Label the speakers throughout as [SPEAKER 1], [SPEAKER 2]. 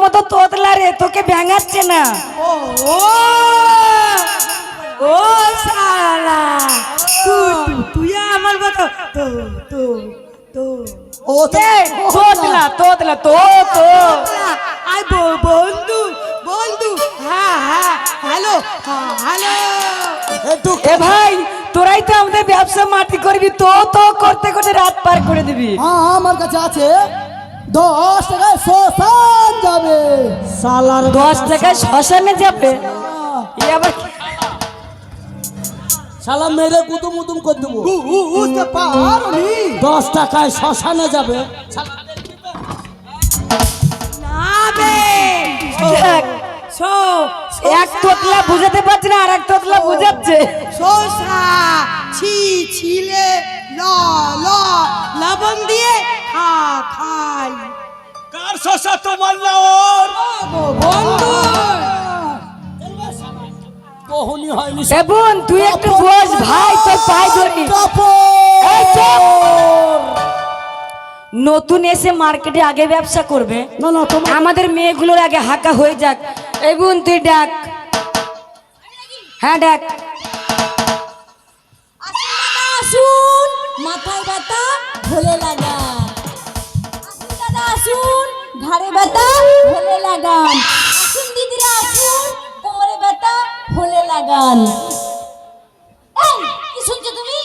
[SPEAKER 1] মতো তোতলা রে তোকে ব্যাঙাচ্ছে না।
[SPEAKER 2] ও ও শালা। তুই আমার মতো তো তো তো।
[SPEAKER 3] ও
[SPEAKER 1] তোতলা তোতলা তো তো।
[SPEAKER 2] আই ব- বন্ধু বন্ধু। হ্যাঁ হ্যাঁ হ্যালো হ্যাঁ হ্যালো।
[SPEAKER 1] এ ভাই তোরাই তো আমাদের ব্যবসা মাটি করবি তো তো করতে করতে রাত পার করে দিবি।
[SPEAKER 3] হ্যাঁ আমার কাছে আছে। দশ টাকায় শ্মশান যাবে। সালার
[SPEAKER 1] দশ টাকায় শ্মশানে যাবে? আবার
[SPEAKER 3] শালা মেরে কুতুম উতুম করে দেবো। বুঝতে পারি দশ টাকায় শ্মশানে যাবে।
[SPEAKER 1] এক তোতলা বুঝাতে পারছে না আর এক তোতলা বুঝাচ্ছে।
[SPEAKER 2] শোষা ছি ছিলে ল ল লবণ দিয়ে খা খাই।
[SPEAKER 4] কার শশা তোমার না ওর।
[SPEAKER 3] কহনি হয়নি।
[SPEAKER 1] এ তুই একটু বস ভাই তোর পায়ে ধরি নতুন এসে মার্কেটে আগে ব্যবসা করবে।
[SPEAKER 3] না না
[SPEAKER 1] আমাদের মেয়েগুলোর আগে হাঁকা হয়ে যাক। এই বোন তুই ডাক। হ্যাঁ ডাক।
[SPEAKER 5] ঘাড়ে ব্যথা ভোলে লাগান। আসুন দিদিরা আসুন। কোমরে ব্যথা ভোলে লাগান। এই কি শুনছো তুমি?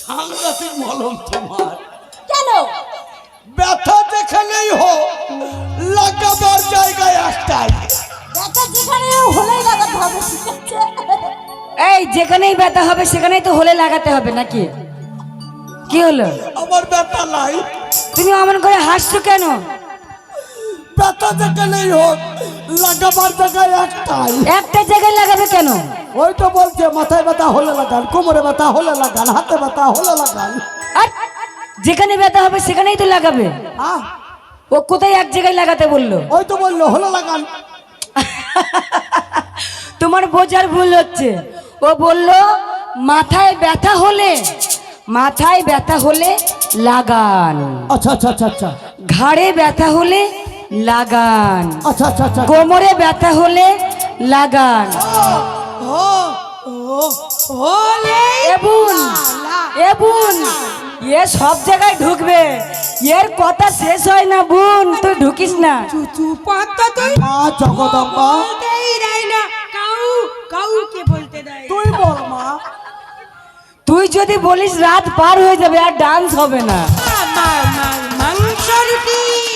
[SPEAKER 4] সাংঘাতিক মলম তোমার।
[SPEAKER 5] কেন?
[SPEAKER 4] ব্যথা দেখালেই হো লাগাবার জায়গায় একটাই
[SPEAKER 5] ব্যথা যেখানে হলেই লাগাতে হবে
[SPEAKER 1] এই যেখানেই ব্যথা হবে সেখানেই তো হলে লাগাতে হবে নাকি? কি হলো?
[SPEAKER 4] আমার ব্যথা নাই।
[SPEAKER 1] তুমি অমন করে হাসছো কেন?
[SPEAKER 4] ব্যথা দেখালেই হোক লাগাবার জায়গায় একটাই।
[SPEAKER 1] একটা জায়গায় লাগাবে কেন?
[SPEAKER 3] ওই তো বলছে মাথায় ব্যথা হলে লাগান কোমরে ব্যথা হলে লাগান হাতে ব্যথা হলে লাগান।
[SPEAKER 1] আর যেখানে ব্যথা হবে সেখানেই তো লাগাবে।
[SPEAKER 3] আহ,
[SPEAKER 1] ও কোথায় এক জায়গায় লাগাতে বলল?
[SPEAKER 3] ওই তো বলল হলে লাগান।
[SPEAKER 1] তোমার বোঝার ভুল হচ্ছে। ও বলল মাথায় ব্যথা হলে মাথায় ব্যথা হলে লাগান।
[SPEAKER 3] আচ্ছা আচ্ছা আচ্ছা আচ্ছা।
[SPEAKER 1] ঘাড়ে ব্যথা হলে লাগান।
[SPEAKER 3] আচ্ছা আচ্ছা আচ্ছা।
[SPEAKER 1] কোমরে ব্যথা হলে লাগান।
[SPEAKER 2] ও ও হলে
[SPEAKER 1] এবুন এবুন এ সব জায়গায় ঢুকবে। এর কথা শেষ হয় না বোন তুই ঢুকিস না।
[SPEAKER 2] তুই
[SPEAKER 3] জগদম্বা। তুই বল মা।
[SPEAKER 1] তুই যদি বলিস রাত পার হয়ে যাবে আর ডান্স হবে না।
[SPEAKER 2] মা- মা- মা- মাংস রুটি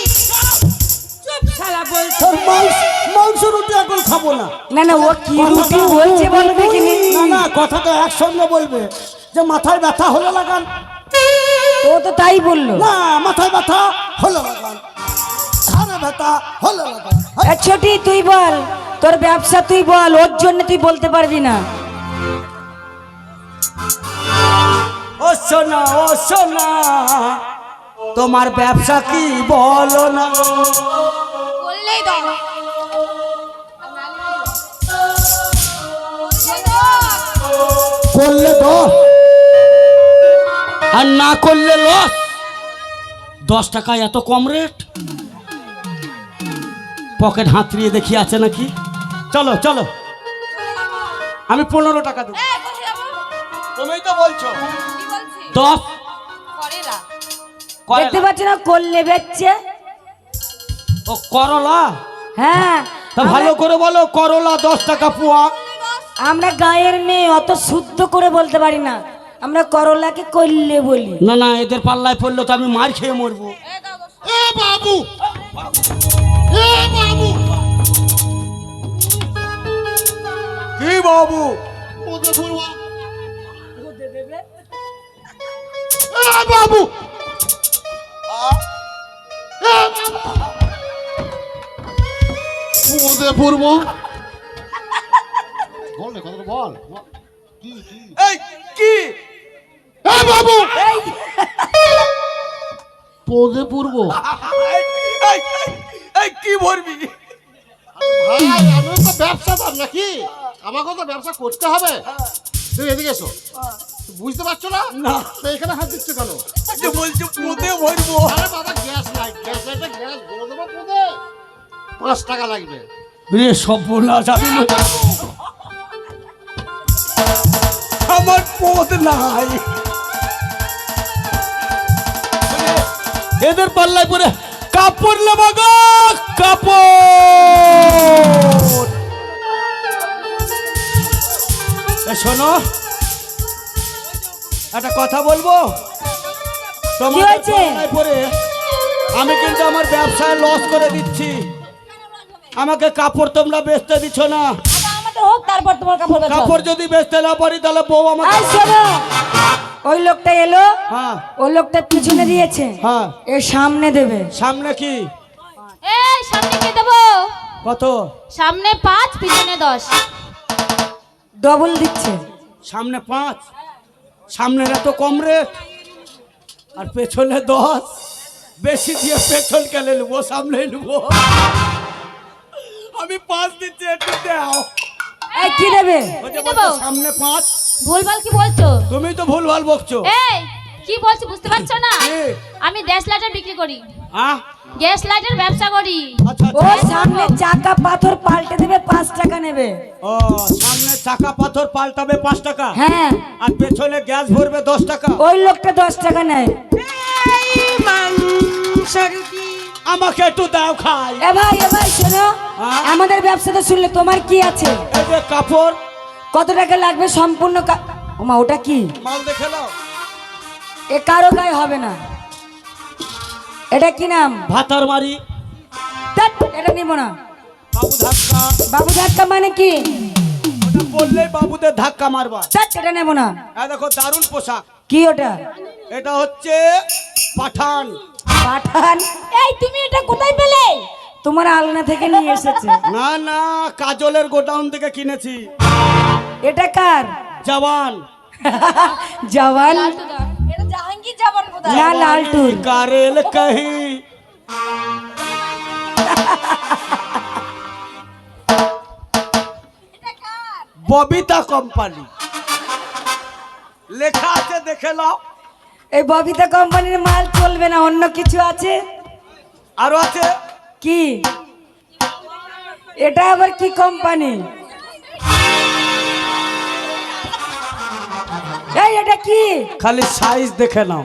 [SPEAKER 2] শালা বলতে
[SPEAKER 3] তোর মাংস মাংস রুটি এখন খাব না।
[SPEAKER 1] না না ও কি রুটি বলছে বলো দেখিনি
[SPEAKER 3] না। না কথাটা একসঙ্গে বলবে। যে মাথায় ব্যথা হলে লাগান
[SPEAKER 1] ও তো তাই বলল।
[SPEAKER 3] না মাথায় ব্যথা হলে লাগান ঘাড়ে ব্যথা হলে লাগান
[SPEAKER 1] ছোটি তুই বল তোর ব্যবসা তুই বল ওর জন্য তুই বলতে পারবি না।
[SPEAKER 3] ও সোনা ও সোনা তোমার ব্যবসা কি বলো না?
[SPEAKER 5] বললেই দাও
[SPEAKER 3] করলে দশ। আর না করলে লস। দশ টাকা এত কম রেট? পকেট হাতড়িয়ে দেখি আছে নাকি? চলো চলো। আমি পনেরো টাকা দেবো।
[SPEAKER 4] তুমি তো বলছো।
[SPEAKER 3] দশ।
[SPEAKER 1] দেখতে
[SPEAKER 3] করলা।
[SPEAKER 1] না করলে বেচছে।
[SPEAKER 3] ও করলা?
[SPEAKER 1] হ্যাঁ।
[SPEAKER 3] তা ভালো করে বলো করলা দশ টাকা পোয়া।
[SPEAKER 1] আমরা গায়ের মেয়ে অত শুদ্ধ করে বলতে পারি না। আমরা করলাকে করলে বলি।
[SPEAKER 3] না না এদের পাল্লায় পড়লে তো আমি মার খেয়ে মরবো।
[SPEAKER 4] এ বাবু! এ বাবু! কি বাবু? ওদের ফুরবা এ বাবু! ওদের পূর্ব বল না কথা বল। কি কি? এই কি? এ বাবু!
[SPEAKER 1] এই।
[SPEAKER 4] পদে পূর্ব এই কি ভরবি
[SPEAKER 6] ভাই আমি তো ব্যবসাদার নাকি? আমাকে তো ব্যবসা করতে হবে। তুমি এদিকে এসো। বুঝতে পারছ না? তো এখানে হাত দিচ্ছ কেন?
[SPEAKER 4] যে বলছে পদে ভরবো।
[SPEAKER 6] আরে বাবা গ্যাস নাই। গ্যাস একটা গ্যাস দেবো পদে। পাঁচ টাকা লাগবে।
[SPEAKER 3] রে সর্বনাশ আমি মরে যাব। আমার পথ নাই। এদের পাল্লায় পরে কাপড় নেব গো কাপড়। শোনো একটা কথা বলব? তোমার? পরে আমি কিন্তু আমার ব্যবসায় লস করে দিচ্ছি। আমাকে কাপড় তোমরা বেচতে দিচ্ছ না।
[SPEAKER 5] হোক তারপর তোমার কাপড়
[SPEAKER 3] কাপড় যদি বেচতে না পারি তাহলে বউ আমাকে
[SPEAKER 1] আই ওই লোকটা এলো
[SPEAKER 3] হ্যাঁ।
[SPEAKER 1] ওই লোকটা পিছনে দিয়েছে
[SPEAKER 3] হ্যাঁ।
[SPEAKER 1] এর সামনে দেবে।
[SPEAKER 3] সামনে কি?
[SPEAKER 7] এই সামনে কে দেবো?
[SPEAKER 3] কত?
[SPEAKER 7] সামনে পাঁচ পিছনে দশ।
[SPEAKER 1] ডবল দিচ্ছে।
[SPEAKER 3] সামনে পাঁচ? সামনের এত কম রেট? আর পেছনে দশ? বেশি দিয়ে পেছন কেলে নেব সামনে নেব। আমি পাঁচ দিচ্ছি একটু দাও।
[SPEAKER 1] এই কি দেবো?
[SPEAKER 3] বলছো সামনে পাঁচ।
[SPEAKER 7] ভুলভাল কি বলছো?
[SPEAKER 3] তুমি তো ভুলভাল বকছো।
[SPEAKER 7] এই কি বলছি বুঝতে পারছ না?
[SPEAKER 3] কি?
[SPEAKER 7] আমি গ্যাস লাইটার বিক্রি করি।
[SPEAKER 3] হ্যাঁ
[SPEAKER 7] গ্যাস লাইটার ব্যবসা করি।
[SPEAKER 3] আচ্ছা
[SPEAKER 1] ও
[SPEAKER 3] আচ্ছা।
[SPEAKER 1] সামনে চাকা পাথর পাল্টে দেবে পাঁচ টাকা নেবে।
[SPEAKER 3] ও সামনে চাকা পাথর পাল্টাবে পাঁচ টাকা?
[SPEAKER 1] হ্যাঁ।
[SPEAKER 3] আর পেছনে গ্যাস ভরবে দশ টাকা?
[SPEAKER 1] ওই লোকটা দশ টাকা নেয়।
[SPEAKER 3] আমাকে একটু দাও খাই।
[SPEAKER 1] এ ভাই এ ভাই শোনো।
[SPEAKER 3] হ্যাঁ?
[SPEAKER 1] আমাদের ব্যবসাটা শুনলে তোমার কি আছে?
[SPEAKER 3] এই যে কাপড়।
[SPEAKER 1] কত টাকা লাগবে সম্পূর্ণ ওমা ওটা কি?
[SPEAKER 3] মাল দেখে নাও।
[SPEAKER 1] এ কারও গায়ে হবে না। এটা কি নাম?
[SPEAKER 3] ভাতার মারি।
[SPEAKER 1] এটা নিব না।
[SPEAKER 3] বাবু ধাক্কা।
[SPEAKER 1] বাবু ধাক্কা মানে কি?
[SPEAKER 3] ওটা বললেই বাবুদের ধাক্কা মারবা।
[SPEAKER 1] এটা নেব না।
[SPEAKER 3] এই দেখো দারুণ পোশাক।
[SPEAKER 1] কি ওটা?
[SPEAKER 3] এটা হচ্ছে পাঠান।
[SPEAKER 1] পাঠান।
[SPEAKER 5] এই তুমি এটা কোথায় পেলে?
[SPEAKER 1] তোমার আলনা থেকে নিয়ে এসেছে।
[SPEAKER 3] না না কাজলের গোডাউন থেকে কিনেছি।
[SPEAKER 1] এটা কার?
[SPEAKER 3] জওয়ান।
[SPEAKER 1] জওয়ান?
[SPEAKER 5] এটা জাহাঙ্গীর যাবার কোথায়?
[SPEAKER 1] না লালটুর।
[SPEAKER 3] কারেল কহি। ববিতা কোম্পানি। লেখা আছে দেখে নাও।
[SPEAKER 1] এই ববিতা কোম্পানির মাল চলবে না অন্য কিছু আছে?
[SPEAKER 3] আরও আছে?
[SPEAKER 1] কি? এটা আবার কি কোম্পানি? এই এটা কি?
[SPEAKER 3] খালি সাইজ দেখে নাও।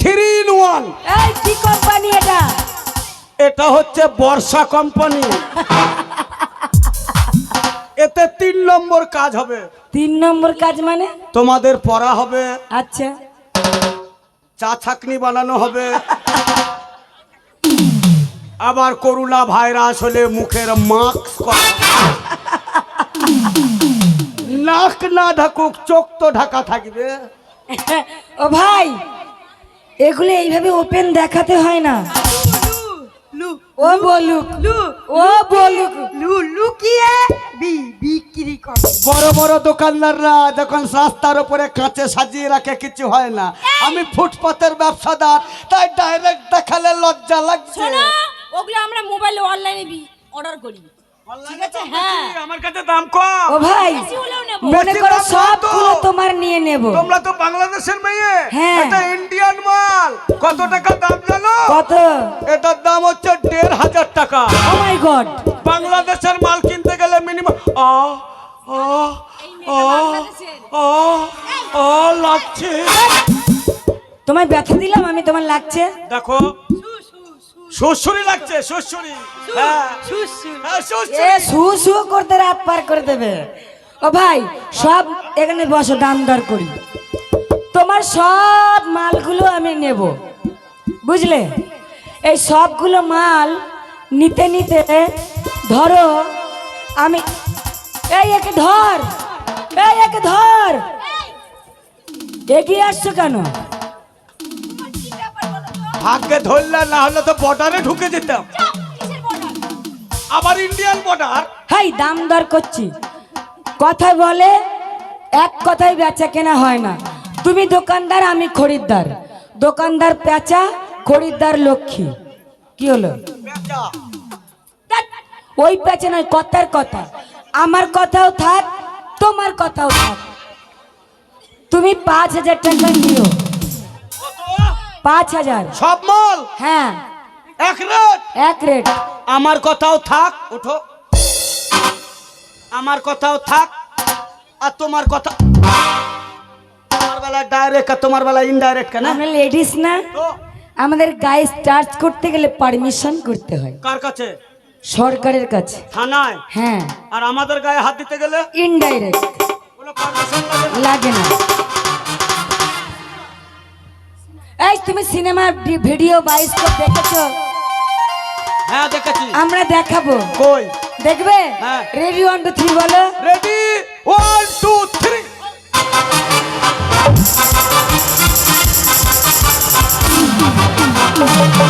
[SPEAKER 3] থ্রি ইন ওয়ান
[SPEAKER 1] এই কি কোম্পানি এটা?
[SPEAKER 3] এটা হচ্ছে বর্ষা কোম্পানি। এতে তিন নম্বর কাজ হবে।
[SPEAKER 1] তিন নম্বর কাজ মানে?
[SPEAKER 3] তোমাদের পড়া হবে।
[SPEAKER 1] আচ্ছা।
[SPEAKER 3] চা ছাকনি বানানো হবে। আবার করোনা ভাইরাস হলে মুখের মাস্ক নাক না ঢাকুক চোখ তো ঢাকা থাকবে।
[SPEAKER 1] ও ভাই এগুলো এইভাবে ওপেন দেখাতে হয় না।
[SPEAKER 2] লু
[SPEAKER 1] ও বলুক
[SPEAKER 2] লু
[SPEAKER 1] ও বলুক।
[SPEAKER 2] লু লুকিয়ে।
[SPEAKER 3] বড় বড় দোকানদাররা যখন রাস্তার উপরে কাঁচে সাজিয়ে রাখে কিছু হয় না। আমি ফুটপাতের ব্যবসাদার তাই ডাইরেক্ট দেখালে লজ্জা লাগছে।
[SPEAKER 5] ওগুলো আমরা মোবাইলে অনলাইনে অর্ডার করি। ঠিক হ্যাঁ।
[SPEAKER 3] আমার কাছে দাম কম।
[SPEAKER 1] ও ভাই মনে করো সবগুলো তোমার নিয়ে নেব।
[SPEAKER 3] তোমরা তো বাংলাদেশের মেয়ে।
[SPEAKER 1] হ্যাঁ।
[SPEAKER 3] এটা ইন্ডিয়ান মাল। কত টাকা দাম জানো?
[SPEAKER 1] কত?
[SPEAKER 3] এটার দাম হচ্ছে দেড় হাজার টাকা।
[SPEAKER 1] ও মাই গড
[SPEAKER 3] বাংলাদেশের মাল কিনতে গেলে মিনিমাম আ আ আ আ আ লাগছে।
[SPEAKER 1] তোমায় ব্যথা দিলাম আমি তোমার লাগছে।
[SPEAKER 3] দেখো। শ্বশুরি লাগছে শ্বশুরি হ্যাঁ। হ্যাঁ,
[SPEAKER 1] এ
[SPEAKER 3] শ্বশুরি
[SPEAKER 1] সু সু করতে রাত পার করে দেবে। ও ভাই সব এখানে বসো দাম দর করি। তোমার সব মালগুলো আমি নেব। বুঝলে? এই সবগুলো মাল নিতে নিতে ধরো আমি এই একে ধর। এই একে ধর। এগিয়ে আসছো কেন?
[SPEAKER 3] ভাগ্যে ধরলে না হলে তো বর্ডারে ঢুকে যেতাম। আবার ইন্ডিয়ান বর্ডার
[SPEAKER 1] হাই দাম দর করছি। কথা বলে এক কথায় বেচা কেনা হয় না। তুমি দোকানদার আমি খরিদ্দার। দোকানদার পেঁচা খরিদ্দার লক্ষ্মী। কি হলো? ওই পেঁচা নয় কথার কথা। কথাও থাক তোমার কথাও থাক। তুমি পাঁচ হাজার টাকা নিও। পাঁচ হাজার।
[SPEAKER 3] সব মাল?
[SPEAKER 1] হ্যাঁ।
[SPEAKER 3] এক রেট?
[SPEAKER 1] এক রেট।
[SPEAKER 3] আমার কথাও থাক উঠো আমার কথাও থাক আর তোমার কথা তোমার বেলা ডাইরেক্ট আর তোমার বেলা ইনডাইরেক্ট কেন?
[SPEAKER 1] আমরা লেডিস না। আমাদের গায়ে চার্জ করতে গেলে পারমিশন করতে হয়।
[SPEAKER 3] কার কাছে?
[SPEAKER 1] সরকারের কাছে।
[SPEAKER 3] থানায়?
[SPEAKER 1] হ্যাঁ।
[SPEAKER 3] আর আমাদের গায়ে হাত দিতে গেলে?
[SPEAKER 1] ইনডাইরেক্ট
[SPEAKER 3] লাগে না।
[SPEAKER 1] এই তুমি সিনেমার ভিডিও বায়োস্কোপ দেখেছ?
[SPEAKER 3] হ্যাঁ দেখেছি।
[SPEAKER 1] আমরা দেখাবো।
[SPEAKER 3] কই?
[SPEAKER 1] দেখবে?
[SPEAKER 3] হ্যাঁ।
[SPEAKER 1] রেডি ওয়ান টু থ্রি বলো।
[SPEAKER 3] রেডি ওয়ান টু থ্রি
[SPEAKER 1] লাগালো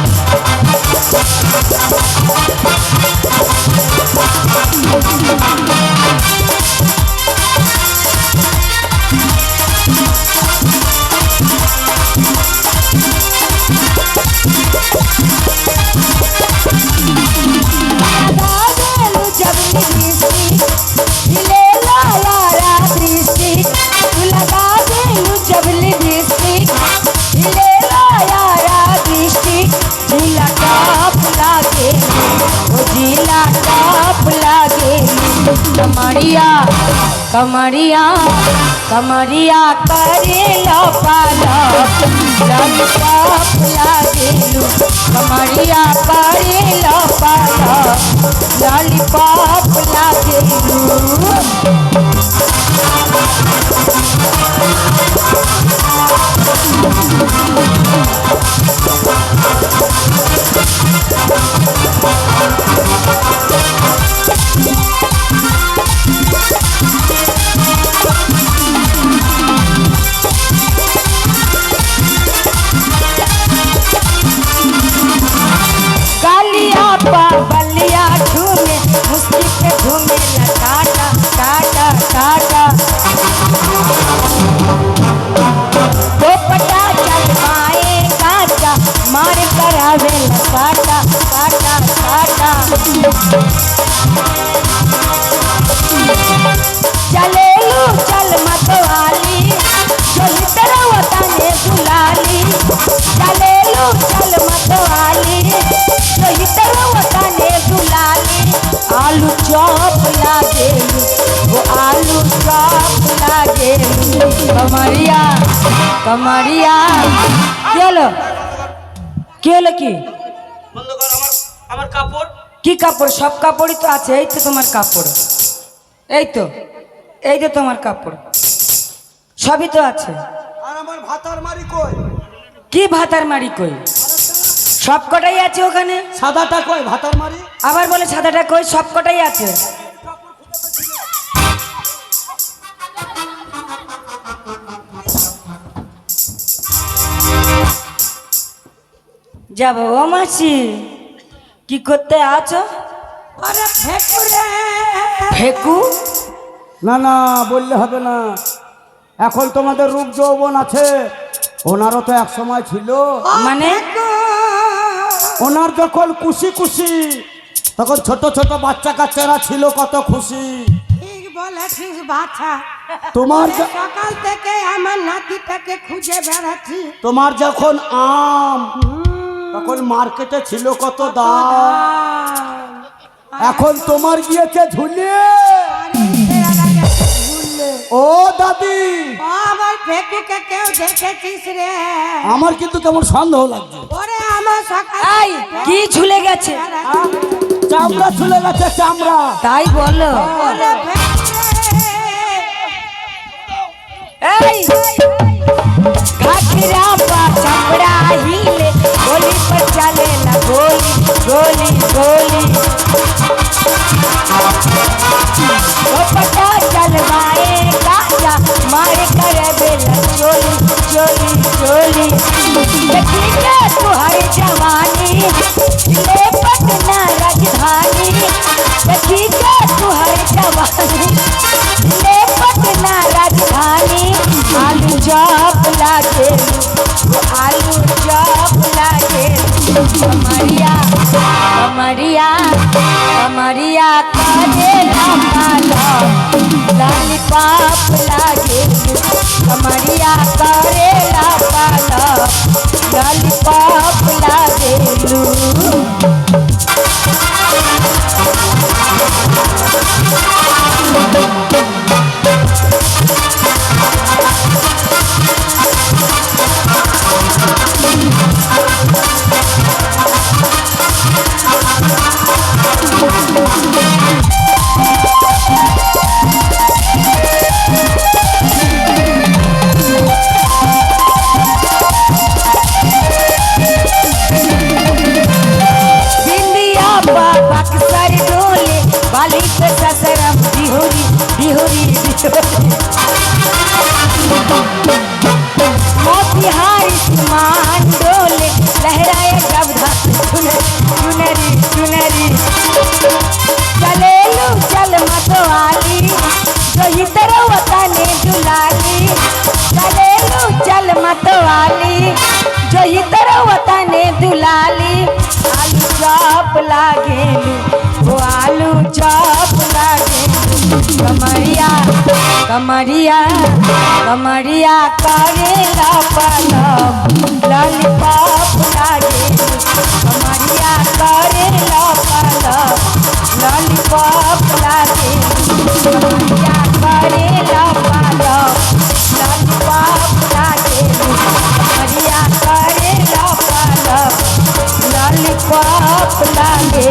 [SPEAKER 1] कमरिया कमरिया करे लपाला लॉलीपॉप लागेलू कमरिया करे लपाला लॉलीपॉप लागेलू कालिया আমারিয়া কি হলো? কি হলো কি?
[SPEAKER 3] আমার কাপড়।
[SPEAKER 1] কি কাপড়? সব কাপড়ই তো আছে এই তো তোমার কাপড়। এই তো এই যে তোমার কাপড়। সবই তো আছে।
[SPEAKER 3] আর আমার ভাতার মারি কই?
[SPEAKER 1] কি ভাতার মারি কই? সব কটাই আছে ওখানে?
[SPEAKER 3] সাদাটা কই ভাতার মারি?
[SPEAKER 1] আবার বলে সাদাটা কই? সব কটাই আছে। যাব ও মাসি। কি করতে আছো?
[SPEAKER 2] আরে ফেকুরে।
[SPEAKER 1] ফেকু?
[SPEAKER 3] না না বললে হবে না। এখন তোমাদের রূপ যৌবন আছে। ওনারও তো এক সময় ছিল।
[SPEAKER 1] মানে?
[SPEAKER 3] ওনার যখন খুশি খুশি তখন ছোট ছোট বাচ্চা কাচ্চারা ছিল কত খুশি।
[SPEAKER 2] ঠিক বলেছিস বাছা।
[SPEAKER 3] তোমার
[SPEAKER 2] সকাল থেকে আমার নাতিটাকে খুঁজে বেড়াচ্ছি।
[SPEAKER 3] তোমার যখন আম তখন মার্কেটে ছিল কত দাম? এখন তোমার গিয়েছে ঝুলে। ও দাদি।
[SPEAKER 2] আমার দেখেছিস রে।
[SPEAKER 3] আমার কিন্তু কেমন সন্দেহ লাগছে।
[SPEAKER 1] কি ঝুলে গেছে?
[SPEAKER 3] চামড়া ঝুলে গেছে চামড়া।
[SPEAKER 1] তাই বলো। এই চামড়া হিলে। गोली पर चले ना गोली गोली। गोली पटा चलवाए गाजा मार कर बेला, चोली चोली चोली। देखी के तुहर जवानी। कमरिया कमरिया कमरिया काजे लाला कमरिया करे लाला लागे कमरिया कमरिया कमरिया करे लल पाप लागे, कमरिया करे लल पाप लागे, कमरिया करे लल पाप लागे, कमरिया करे लल पाप लागे।